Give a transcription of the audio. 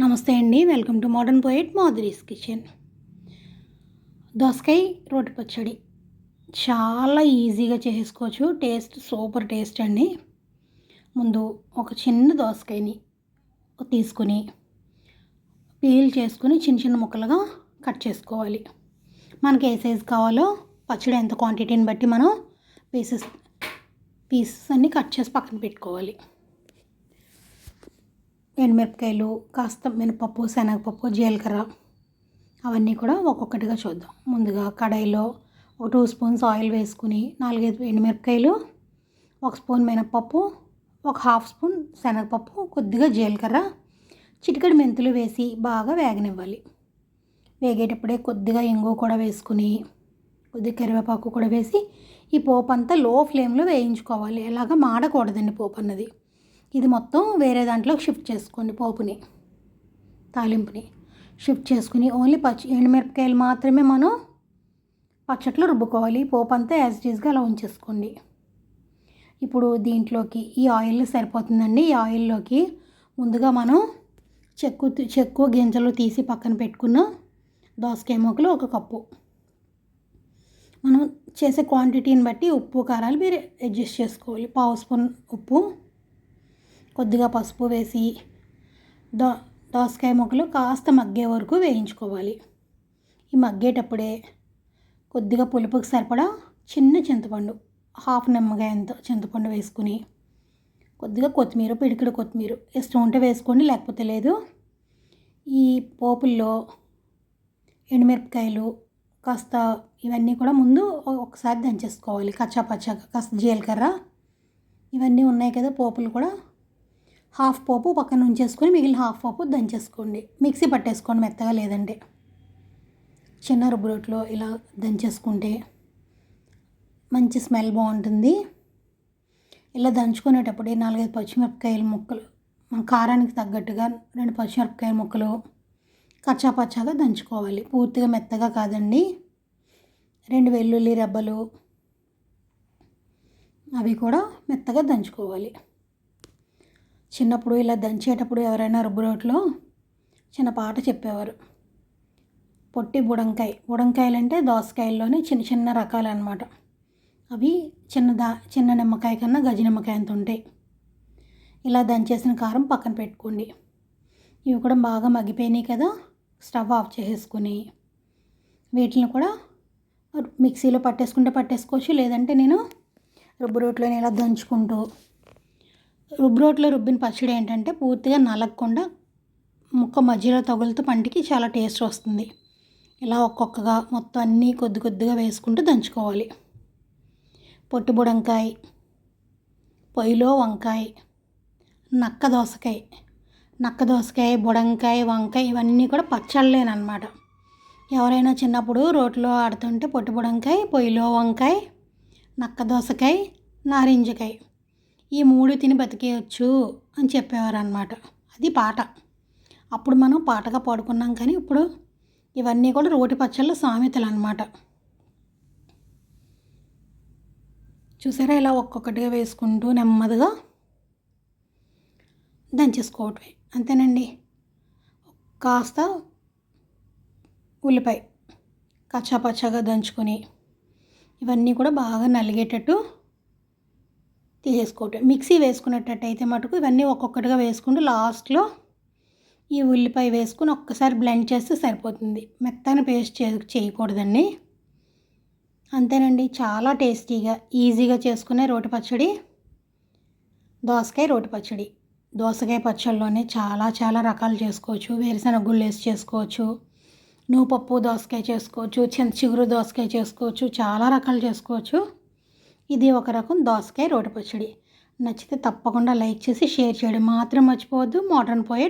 నమస్తే అండి welcome to modern poet Madhuri's kitchen. దోసకాయ రోటి పచ్చడి. చాలా ఈజీగా చేసుకోవచ్చు టేస్ట్ సూపర్ టేస్ట్ అండి. ముందు ఒక చిన్న దోసకాయని తీసుకుని పీల్ చేసుకుని చిన్న చిన్న ముక్కలుగా కట్ చేసుకోవాలి. మనకి ఏ సైజు కావాలో పచ్చడి ఎంత క్వాంటిటీని బట్టి మనం పీసెస్ పీసెస్ అన్నీ కట్ చేసి పక్కన పెట్టుకోవాలి. ఎండుమిరపకాయలు కాస్త మినపప్పు శనగపప్పు జీలకర్ర అవన్నీ కూడా ఒక్కొక్కటిగా చూద్దాం. ముందుగా కడాయిలో ఒక టూ స్పూన్స్ ఆయిల్ వేసుకుని నాలుగైదు ఎండుమిరపకాయలు ఒక స్పూన్ మినపప్పు ఒక హాఫ్ స్పూన్ శనగపప్పు కొద్దిగా జీలకర్ర చిటికడి మెంతులు వేసి బాగా వేగనివ్వాలి. వేగేటప్పుడే కొద్దిగా ఇంగు కూడా వేసుకుని కొద్దిగా కరివేపాకు కూడా వేసి ఈ పోపు అంతా లో ఫ్లేమ్లో వేయించుకోవాలి. ఎలాగ మాడకూడదండి పోపు అన్నది. ఇది మొత్తం వేరే దాంట్లో షిఫ్ట్ చేసుకోండి పోపుని తాలింపుని. షిఫ్ట్ చేసుకుని ఓన్లీ పచ్చి ఎండుమిరపకాయలు మాత్రమే మనం పచ్చట్లో రుబ్బుకోవాలి. పోపు అంతా యాజ్ డీజ్గా అలా ఉంచేసుకోండి. ఇప్పుడు దీంట్లోకి ఈ ఆయిల్ సరిపోతుందండి. ఈ ఆయిల్లోకి ముందుగా మనం చెక్కు చెక్కు గింజలు తీసి పక్కన పెట్టుకున్న దోసకాయ మొక్కలు ఒక కప్పు. మనం చేసే క్వాంటిటీని బట్టి ఉప్పు కారాలు మీరు అడ్జస్ట్ చేసుకోవాలి. పావు స్పూన్ ఉప్పు కొద్దిగా పసుపు వేసి దో దోసకాయ ముక్కలు కాస్త మగ్గే వరకు వేయించుకోవాలి. ఈ మగ్గేటప్పుడే కొద్దిగా పులుపుకి సరిపడా చిన్న చింతపండు హాఫ్ నిమ్మకాయ ఎంత చింతపండు వేసుకుని కొద్దిగా కొత్తిమీర పిడికిడు కొత్తిమీర ఇష్టం ఉంటే వేసుకోండి లేకపోతే లేదు. ఈ పోపుల్లో ఎండుమిరపకాయలు కాస్త ఇవన్నీ కూడా ముందు ఒకసారి దంచేసుకోవాలి. కచ్చా పచ్చాగా కాస్త జీలకర్ర ఇవన్నీ ఉన్నాయి కదా పోపులు కూడా. హాఫ్ పోపు పక్కన ఉంచేసుకొని మిగిలిన హాఫ్ పోపు దంచేసుకోండి. మిక్సీ పట్టేసుకోండి మెత్తగా లేదంటే చిన్న రుబ్బురోట్లో ఇలా దంచేసుకుంటే మంచి స్మెల్ బాగుంటుంది. ఇలా దంచుకునేటప్పుడు నాలుగైదు పచ్చిమిరపకాయల ముక్కలు మన కారానికి తగ్గట్టుగా రెండు పచ్చిమిరపకాయ ముక్కలు కచ్చా పచ్చాగా దంచుకోవాలి. పూర్తిగా మెత్తగా కాదండి. రెండు వెల్లుల్లి రెబ్బలు అవి కూడా మెత్తగా దంచుకోవాలి. చిన్నప్పుడు ఇలా దంచేటప్పుడు ఎవరైనా రుబ్బు రోట్లో చిన్న పాట చెప్పేవారు. పొట్టి బుడంకాయ. బుడంకాయలు అంటే దోసకాయల్లోనే చిన్న చిన్న రకాలు అనమాట అవి చిన్న దా చిన్న నిమ్మకాయ కన్నా గజ నిమ్మకాయ అంత ఉంటాయి. ఇలా దంచేసిన కారం పక్కన పెట్టుకోండి. ఇవి కూడా బాగా మగ్గిపోయినాయి కదా స్టవ్ ఆఫ్ చేసేసుకుని. వీటిని కూడా మిక్సీలో పట్టేసుకుంటే పట్టేసుకోవచ్చు లేదంటే నేను రుబ్బు రోట్లోనే ఇలా దంచుకుంటూ రుబ్బురోట్లో రుబ్బిన పచ్చడి ఏంటంటే పూర్తిగా నలగకుండా ముక్క మధ్యలో తగులుతూ పంటికి చాలా టేస్ట్ వస్తుంది. ఇలా ఒక్కొక్కగా మొత్తం అన్నీ కొద్ది కొద్దిగా వేసుకుంటూ దంచుకోవాలి. పొట్టి బుడంకాయ పొయ్యిలో వంకాయ నక్క దోసకాయ నక్క దోసకాయ బుడంకాయ వంకాయ ఇవన్నీ కూడా పచ్చళ్ళేనమాట ఎవరైనా చిన్నప్పుడు రోట్లో ఆడుతుంటే పొట్టి బుడంకాయ పొయ్యిలో వంకాయ నక్క దోసకాయ నారింజకాయ ఈ మూడు తిని బతికేయచ్చు అని చెప్పేవారు అనమాట అది పాట. అప్పుడు మనం పాటగా పాడుకున్నాం కానీ ఇప్పుడు ఇవన్నీ కూడా రోటి పచ్చళ్ళ సామెతలు అనమాట చూసారా ఇలా ఒక్కొక్కటిగా వేసుకుంటూ నెమ్మదిగా దంచేసుకోవటమే. అంతేనండి. కాస్త ఉల్లిపాయ కచ్చాపచ్చాగా దంచుకొని ఇవన్నీ కూడా బాగా నలిగేటట్టు తీసేసుకోవటం. మిక్సీ వేసుకునేటట్టయితే మటుకు ఇవన్నీ ఒక్కొక్కటిగా వేసుకుంటూ లాస్ట్లో ఈ ఉల్లిపాయ వేసుకుని ఒక్కసారి బ్లెండ్ చేస్తే సరిపోతుంది. మెత్తన పేస్ట్ చే చేయకూడదండి. అంతేనండి చాలా టేస్టీగా ఈజీగా చేసుకునే రోటి పచ్చడి దోసకాయ రోటి పచ్చడి. దోసకాయ పచ్చడిలోనే చాలా చాలా రకాలు చేసుకోవచ్చు. వేరుశనగ గుళ్ళు వేసి చేసుకోవచ్చు. నువ్వు పప్పు దోసకాయ చేసుకోవచ్చు. చిన్న చిగురు దోసకాయ చేసుకోవచ్చు. చాలా రకాలు చేసుకోవచ్చు. ఇది ఒక రకం దోసకాయ రోటి పచ్చడి. నచ్చితే తప్పకుండా లైక్ చేసి షేర్ చేయడం మాత్రం మర్చిపోవద్దు. మోడర్న్ పోయే